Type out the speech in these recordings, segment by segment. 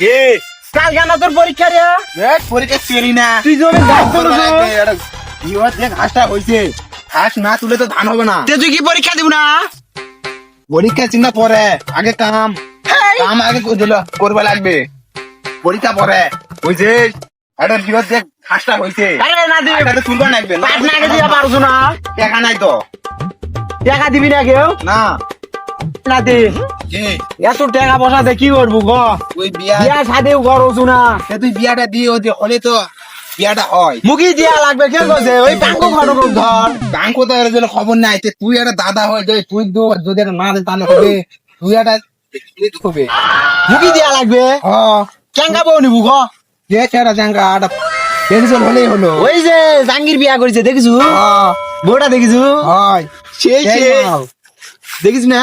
এ। কাল কেন তোর পরীক্ষা রে? দেখ পরীক্ষা চলি না। তুই জমি ঘাস তুলছ ইউর যে ঘাসটা হয়েছে ঘাস না তুলে তো ধান হবে না। তে তুই কি পরীক্ষা দিব না? পরীক্ষা চিন্তা পরে। আগে কাম। কাম আগে দিল করবে লাগবে। পরীক্ষা পরে। বুঝছে এটা বিরোধ যে ঘাসটা আরে না দিবি। এটা তুলবা লাগবে না? আগে দিয়া পারছ না? টাকা নাই তো। টাকা দিবি না কেউ? না। না দে। কি? এত টাকা পয়সা দিয়ে কি করব গ? ওই বিয়া বিয়া সাদেও করছ না। তুই বিয়াটা দিয়ে ওই হলে তো বিয়াটা হয়। মুখি দিয়া লাগবে কে কইছে? ওই পাঙ্কু ঘটক ধর। ব্যাংক তো এর জন্য খবর নাই তে তুই একটা দাদা হয়ে তুই যদি একটা না দে তাহলে হবে। তুই একটা হবে। মুখি দিয়া লাগবে? হ। কেঙ্গা বউ নিবু গ। যে ছেড়া জাঙ্গা একটা টেনশন হলেই হলো। ওই যে জাঙ্গির বিয়া করেছে দেখিছু? বউটা দেখিছু? হয়। সেই। দেখিস না?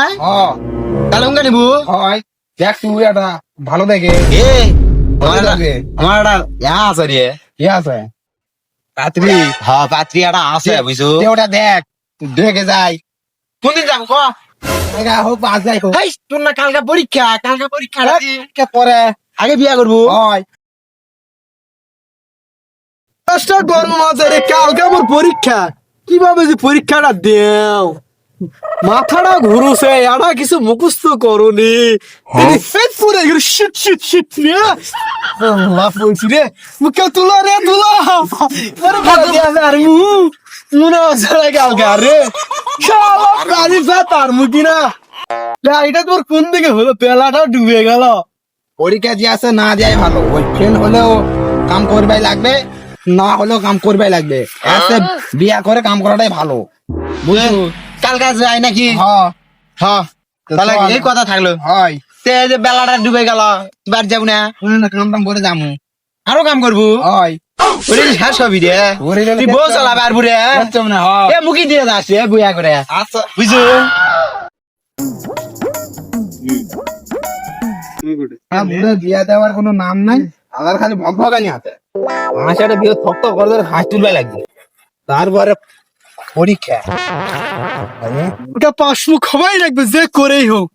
তাহলে উঙ্গা নিবু? হয়। দেখ তুই একটা ভালো দেখে। এ আমার একটা ইয়া আছে রে। কি আছে? রাত্রি হ্যাঁ পাত্রী একটা আছে বুঝছ? ওটা দেখ। দেখে যাই। কোনদিন যাব ক? দেখা হোক আজ যাই হোক। তোর না কালকে পরীক্ষা কালকে পরীক্ষা আছে। কে পরে? আগে বিয়া করব। হয়। চেষ্টা করব মাঝে কালকে আমার পরীক্ষা। কীভাবে যে পরীক্ষাটা দেও? মাথাটা ঘুরুছে এটা কিছু মুখস্থ করনি। পেট পুরে গেল শিট শিট শিট লাভ বলছি রে মুখে তুলো রে তুলো। আরে আর মু মনে হচ্ছে কালকে রে। শালা গাড়ি তার মুখি না। গাড়িটা তোর কোন দিকে হলো? পেলাটা ডুবে গেল। পরীক্ষা যে আছে না যাই ভালো। ওই ফেল হলেও কাম করবাই লাগবে না হলেও কাম করবাই লাগবে। এসে বিয়া করে কাম করাটাই ভালো। বুঝছ? কালকে নাকি? হ্যাঁ হ্যাঁ তাহলে এই কথা থাকল। হয়। তে যে বেলাটা ডুবে গেল বার যাব না। কাম টাম করে যামু। আরও কাম করব? হয়। ওরে শেষ হবি রে? তুই বউ চালাবে আর বুড়ে? দেখছ না এ মুখি দিয়ে যাস এ বুয়া করে। আচ্ছা। বুঝছ হ্যাঁ, বিয়া দেওয়ার কোনো নাম নাই। খালি ভগ ভগানি হাতে বিয়ে করে হাঁস লাগবে। তারপরে পরীক্ষা ওটা পাশমুখ হবাই রাখবে, যে করেই হোক।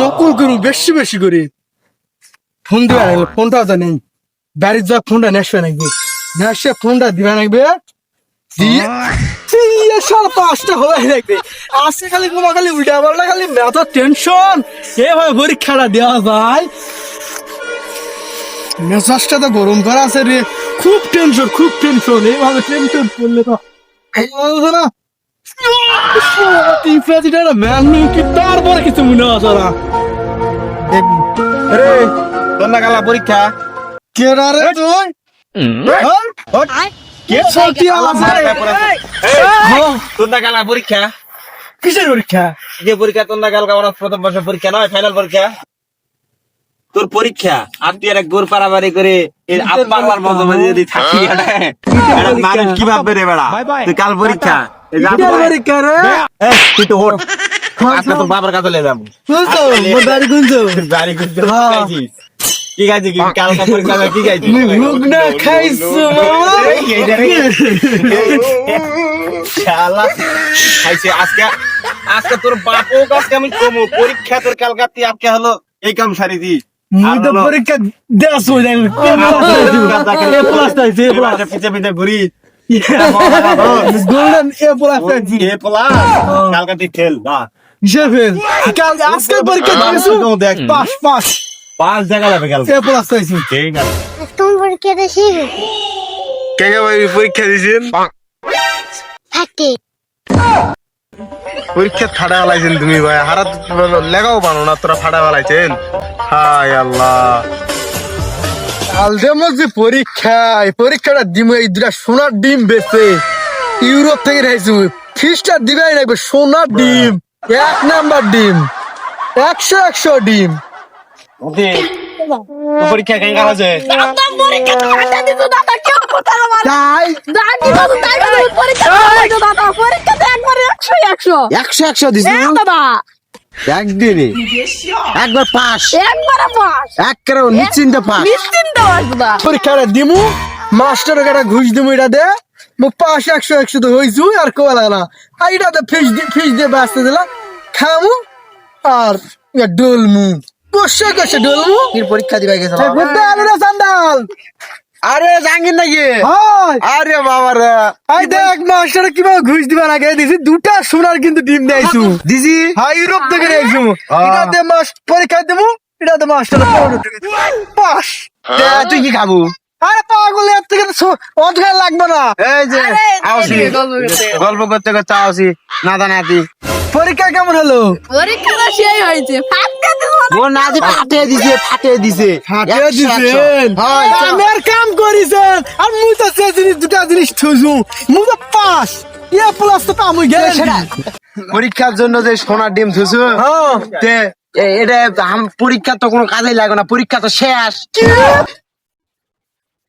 নকল বেশি বেশি করে। ফোন রাখবে ফোনটা তো নেই। বাড়ির যা ফোনটা নেসে ফোনটা আজকে খালি উল্টা যায়। তো আছে খুব টেনশন খুব টেনশন এইভাবে টেনশন করলে তো তারপরে কিছু মনে আছে না? রে তোর না গালা পরীক্ষা। কে রে তুই? হ্যাঁ? কে সত্যি হ্যাঁ, তোর না গালা পরীক্ষা? কিসের পরীক্ষা? যে পরীক্ষা তোর না ওরা প্রথম বর্ষ পরীক্ষা নয় ফাইনাল পরীক্ষা। তোর পরীক্ষা। আর তুই একটা গোর পারাবারি করে আত্মার মাঝে যদি থাকি মানুষ কি ভাববে রে বেড়া? তুই কাল পরীক্ষা। পরীক্ষা রে? তুই তো ওঠ আজকে তোর বাবার কাছে লে যাব। বাড়ি গুনছো। বাড়ি করতে হ্যাঁ। কি খাইছিস কি? কালকা পরীক্ষা কি মুখ না খাইছো। শালা। খাইছে আজকে আজকে তোর বাপও আজকে আমি কমো। পরীক্ষা তোর কালকাতি আজকে হলো এই কাম সারি দি মুই তো পরীক্ষা দেওয়া সই যাই এ প্লাস তাইছে এ প্লাস পিছে পিছে ঘুরি। গোল্ডেন এ প্লাস তাইছে এ প্লাস কালকাতি ফেল বা কাল আজকে পরীক্ষা দিয়েছ? দেখ। Pass pass. পাঁচ জায়গা যাবে কাল এ প্লাস তাইছে ঠিক আছে। কোন পরীক্ষা দিয়েছি। কে কে ভাই পরীক্ষা দিয়েছেন? থাকতে পরীক্ষা ফাটা ফেলাইছেন তুমি ভাই। হারাত লেগাও পানো না তোরা ফাটা ফেলাইছেন। হায় আল্লাহ। আমার যে পরীক্ষা পরীক্ষাটা দিম এই দুটা সোনার ডিম বেচে ইউরোপ থেকে রাইছি ফিসটা দিবাই রাখবে সোনার ডিম এক নাম্বার ডিম একশো একশো ডিম। পরীক্ষা কেন আছে দাদা পরীক্ষা তো হাতে দিত দাদা কেউ কথা তাই? দাদি বাবু তাই না পরীক্ষা পরীক্ষা তো একশো একশো। একশো একশো দিস দাদা। একদিনে একবার পাস। একবারে পাস। এক করে নিশ্চিন্তে পাস। নিশ্চিন্ত বাস দাদা পরীক্ষাটা দিমু মাস্টার একটা ঘুষ দিমু এটা দে মুখ পাশ একশো একশো তো হয়েছু আর কোয়া লাগে না। আর এটা তো ফিস দিয়ে ফিস দিয়ে ব্যস্ত দিলাম খামু আর ডলমু। কষে কষে ডলমু। পরীক্ষা দিবা গেছে বুদ্ধ আলু রে সান্দাল আরে জাঙ্গির নাকি? হয়। আরে বাবা রে আই দেখ মাস্টার কীভাবে ঘুষ দিবা লাগে দিছি দুটা সোনার কিন্তু ডিম দেইছু দিছি। হাই ইউরোপ থেকে দেইছু হ্যাঁ। এটা দে মাস পরীক্ষা দেবো এটা দে মাস্টার। পাস। তুই কি খাব? আরে পাগল এর থেকে তো লাগবে না। এই যে গল্প করতে। করতে। আওসি। নাদা নাতি পরীক্ষা কেমন হলো? পরীক্ষাটা সেই হয়েছে। দেবো না। ও নাতি ফাটে দিছে। ফাটে দিছে। দিছেন হয়, আর কাম করিছেন আর মুই তো সে জিনিস দুটা জিনিস থুজু মুই তো পাস। ইয়া প্লাস তো পামু গেল। পরীক্ষার জন্য যে সোনার ডিম হ্যাঁ তে এটা পরীক্ষা তো কোনো কাজেই লাগে না। পরীক্ষা তো শেষ।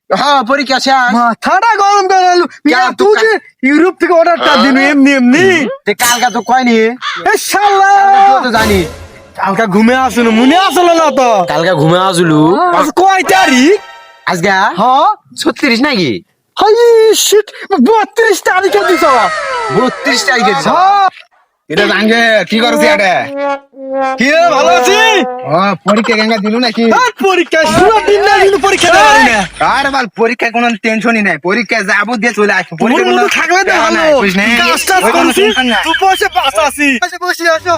হ্যাঁ পরীক্ষা শেষ। মাথাটা গরম করে আলু। কেন, তুই যে ইউরোপ থেকে অর্ডারটা দিবি এমনি এমনি। তে কালকা তো কয়নি? এ শালা! তুই তো জানি। কালকা ঘুমে আসুন মনে আসলো না তো। কালকা ঘুমে আসলু? আজ কয় তারিখ? আজকে? হ্যাঁ। ছত্রিশ নাকি? হাই শিট বত্রিশ তারিখে দিছ। বত্রিশ তারিখে দিছ। এটা জানগে কি করছে এটা কি ভালো আছি? ও পরীক্ষা গঙ্গা দিলু নাকি? পরীক্ষা শুরু দিন না কিন্তু পরীক্ষা দেওয়া না। আরে বাল পরীক্ষা কোনো টেনশনই নাই। পরীক্ষা যাব দিয়ে চলে আসব। পরীক্ষা কোনো তো ভালো। করছি তুই বসে পাস আছি। বসে বসে আসো।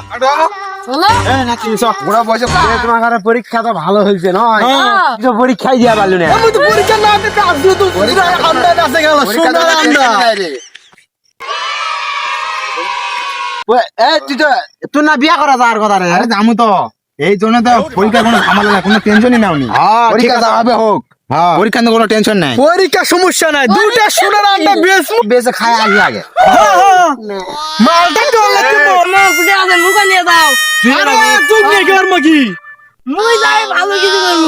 পরীক্ষা তো হয়েছে নয়? হ্যাঁ। কিছু পরীক্ষাই দিয়া পারলু না। পরীক্ষা না দিতে আসলো তো পুরো আন্ডা কাছে গেল পরীক্ষা তো সোনার আন্ডা tension নাই রে। ওই, এই, তুই তো না বিয়া করা যাওয়ার কথা রে আরে জামু তো। এই জন্য তো পরীক্ষা কোনো ঝামেলা নাই কোনো টেনশনই নাও নি হ্যাঁ, পরীক্ষা হোক হ্যাঁ পরীক্ষা কোনো টেনশন নাই। পরীক্ষা সমস্যা নাই। দুইটা সোনার আন্ডা বেশ বেশি খায় আসি আগে। মালটা চলে না। ফুটে আছে মুখে নিয়ে দাও তুই নিয়ে গেলার মাকি মুই যাই ভালো কিছু করব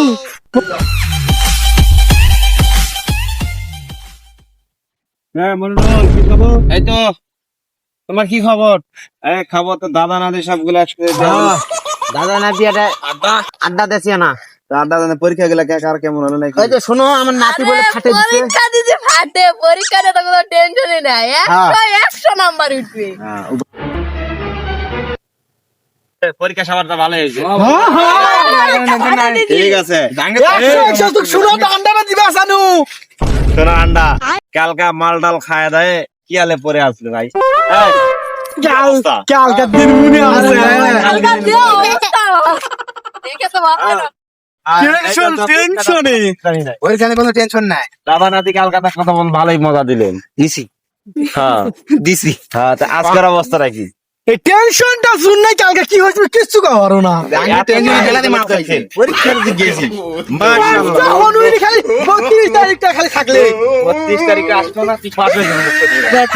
এই তো তোমার কি খবর? খবর তো দাদা নাদি সবগুলো একসাথে দাদা নাতি এটা আড্ডা? আড্ডা দেছি না। আড্ডা দাদা পরীক্ষা গুলা কে কার কেমন হলো নাকি? যে শোনো আমার নাতি বলে ফাটে দিচ্ছে পরীক্ষা দিতে ফাটে। পরীক্ষাটা তো কোনো টেনশনই নাই। একশো একশো নাম্বার উঠবে। হ্যাঁ, পরীক্ষা সবারটা ভালো হয়েছে। ঠিক আছে। একশো একশো তুই সোনার আন্ডাটা দিবা আন্ডা কালকা মাল ডাল খায় দেয় কি আলে পরে আসলো ভাই? দিন মনে আছে কালকার অবস্থা টেনশন কোনো নাই নাতি কথা ভালোই মজা দিলেন দিছি হ্যাঁ দিছি হ্যাঁ তা আজকের অবস্থা নাকি এই টেনশনটা শুন নাই কালকে কি হয়েছিল কিচ্ছু খাওয়ারো না আমি টেনশন জেলাতে মার খাইছে পরীক্ষার দিকে গেছি মাশাআল্লাহ তখন খালি বত্রিশ তারিখটা খালি থাকলে বত্রিশ তারিখে আসতো না তুই হয়ে